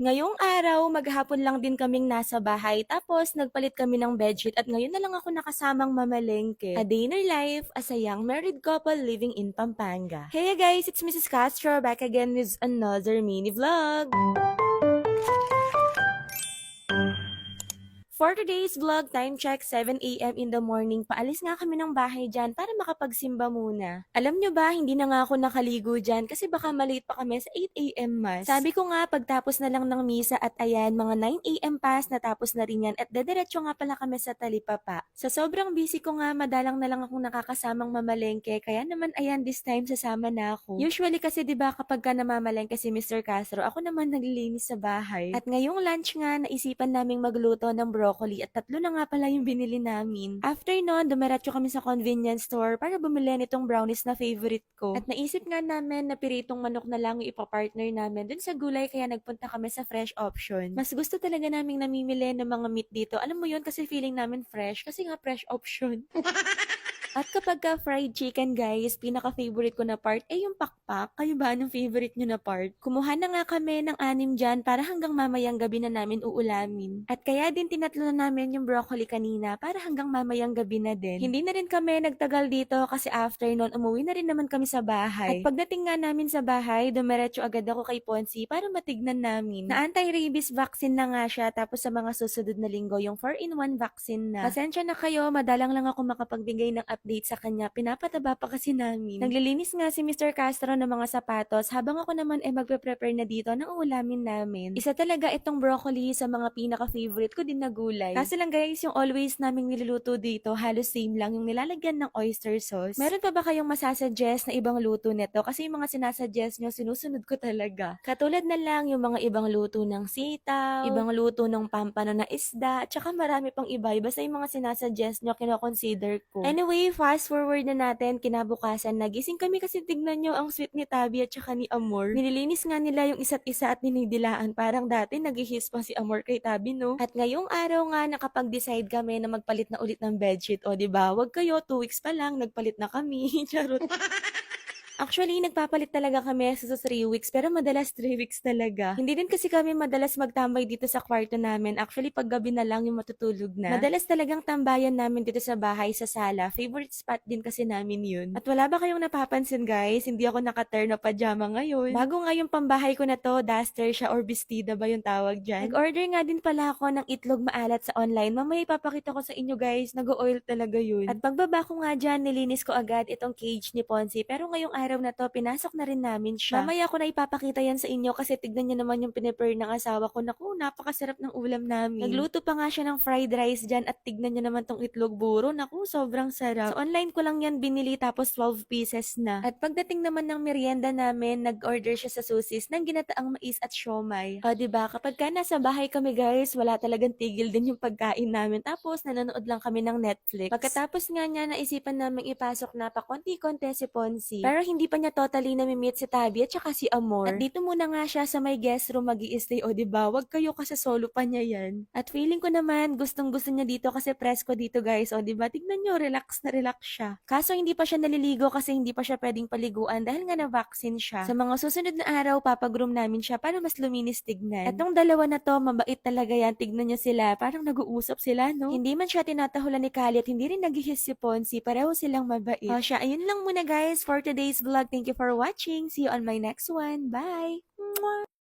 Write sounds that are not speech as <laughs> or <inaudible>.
Ngayong araw, maghapon lang din kaming nasa bahay tapos nagpalit kami ng bedsheet at ngayon na lang ako nakasamang mamalengke. A day in our life as a young married couple living in Pampanga. Hey guys, it's Mrs. Castro back again with another mini vlog. For today's vlog, time check 7 a.m. in the morning. Paalis nga kami ng bahay dyan para makapagsimba muna. Alam nyo ba, hindi na nga ako nakaligo dyan kasi baka malate pa kami sa 8 a.m. mas. Sabi ko nga, pagtapos na lang ng misa at ayan, mga 9 a.m. pass, natapos na rin yan at dediretso nga pala kami sa talipapa. Sa sobrang busy ko nga, madalang na lang akong nakakasamang mamalengke, kaya naman ayan, this time sasama na ako. Usually kasi 'di ba kapag ka namamalengke si Mr. Castro, ako naman naglilinis sa bahay. At ngayong lunch nga, naisipan naming magluto ng broccoli at tatlo na nga pala yung binili namin. After nun, dumiretso kami sa convenience store para bumili nitong brownies na favorite ko. At naisip nga namin na piritong manok na lang yung ipapartner namin dun sa gulay kaya nagpunta kami sa fresh option. Mas gusto talaga naming namimili ng mga meat dito. Alam mo yun kasi feeling namin fresh kasi nga fresh option. <laughs> At kapag ka fried chicken guys, pinaka-favorite ko na part ay yung pakpak. Kayo ba anong favorite nyo na part? Kumuha na nga kami ng anim dyan para hanggang mamayang gabi na namin uulamin. At kaya din tinatlo na namin yung broccoli kanina para hanggang mamayang gabi na din. Hindi na rin kami nagtagal dito kasi after nun, umuwi na rin naman kami sa bahay. At pagdating nga namin sa bahay, dumiretso agad ako kay Ponzi para matignan namin. Na anti-rabies vaccine na nga siya tapos sa mga susunod na linggo yung 4-in-1 vaccine na. Pasensya na kayo, madalang lang ako makapagbigay ng update sa kanya. Pinapataba pa kasi namin. Naglilinis nga si Mr. Castro ng mga sapatos habang ako naman ay magpe-prepare na dito ng ulamin namin. Isa talaga itong broccoli sa mga pinaka-favorite ko din na gulay. Kasi lang guys, yung always naming niluluto dito, halos same lang yung nilalagyan ng oyster sauce. Meron pa ba kayong masasuggest na ibang luto nito? Kasi yung mga sinasuggest nyo, sinusunod ko talaga. Katulad na lang yung mga ibang luto ng sitaw, ibang luto ng pampano na isda, at saka marami pang iba. Basta yung mga sinasuggest nyo, kinoconsider ko. Anyway, fast forward na natin, kinabukasan, nagising kami kasi tignan nyo ang sweet ni Tabi at saka ni Amor. Nililinis nga nila yung isa't isa at ninidilaan. Parang dati nagihis pa si Amor kay Tabi, no? At ngayong araw nga, nakapag-decide kami na magpalit na ulit ng bedsheet. O, di ba? Wag kayo, two weeks pa lang, nagpalit na kami. <laughs> Charot. <laughs> Actually, nagpapalit talaga kami sa 3 weeks, pero madalas 3 weeks talaga. Hindi din kasi kami madalas magtambay dito sa kwarto namin. Actually, pag gabi na lang yung matutulog na. Madalas talagang tambayan namin dito sa bahay, sa sala. Favorite spot din kasi namin yun. At wala ba kayong napapansin guys? Hindi ako naka-turn na pajama ngayon. Bago nga yung pambahay ko na to, duster siya or bestida ba yung tawag dyan? Nag-order nga din pala ako ng itlog maalat sa online. Mamaya ipapakita ko sa inyo guys, nag-oil talaga yun. At pagbaba ko nga dyan, nilinis ko agad itong cage ni Ponzi. Pero ngayong araw na to, pinasok na rin namin siya. Mamaya ko na ipapakita yan sa inyo kasi tignan niyo naman yung pinipare ng asawa ko. Naku, napakasarap ng ulam namin. Nagluto pa nga siya ng fried rice dyan at tignan niyo naman tong itlog buro. Naku, sobrang sarap. So online ko lang yan binili tapos 12 pieces na. At pagdating naman ng merienda namin, nag-order siya sa susis ng ginataang mais at siomay. O, diba? Kapag ka nasa bahay kami guys, wala talagang tigil din yung pagkain namin. Tapos, nanonood lang kami ng Netflix. Pagkatapos nga niya, naisipan namin ipasok na pa konti-konti si Ponzi. Pero hindi pa niya totally namimit si Tabi at saka si Amor. At dito muna nga siya sa may guest room mag stay o diba? Wag kayo kasi solo pa niya yan. At feeling ko naman, gustong gusto niya dito kasi presko dito guys. O diba? Tignan nyo, relax na relax siya. Kaso hindi pa siya naliligo kasi hindi pa siya pwedeng paliguan dahil nga na-vaccine siya. Sa mga susunod na araw, papagroom namin siya para mas luminis tignan. At tong dalawa na to, mabait talaga yan. Tignan niyo sila. Parang nag-uusap sila, no? Hindi man siya tinatahulan ni Kali at hindi rin naghihis si Ponzi. Pareho silang mabait. O siya, ayun lang muna guys for today's vlog. Thank you for watching. See you on my next one. Bye!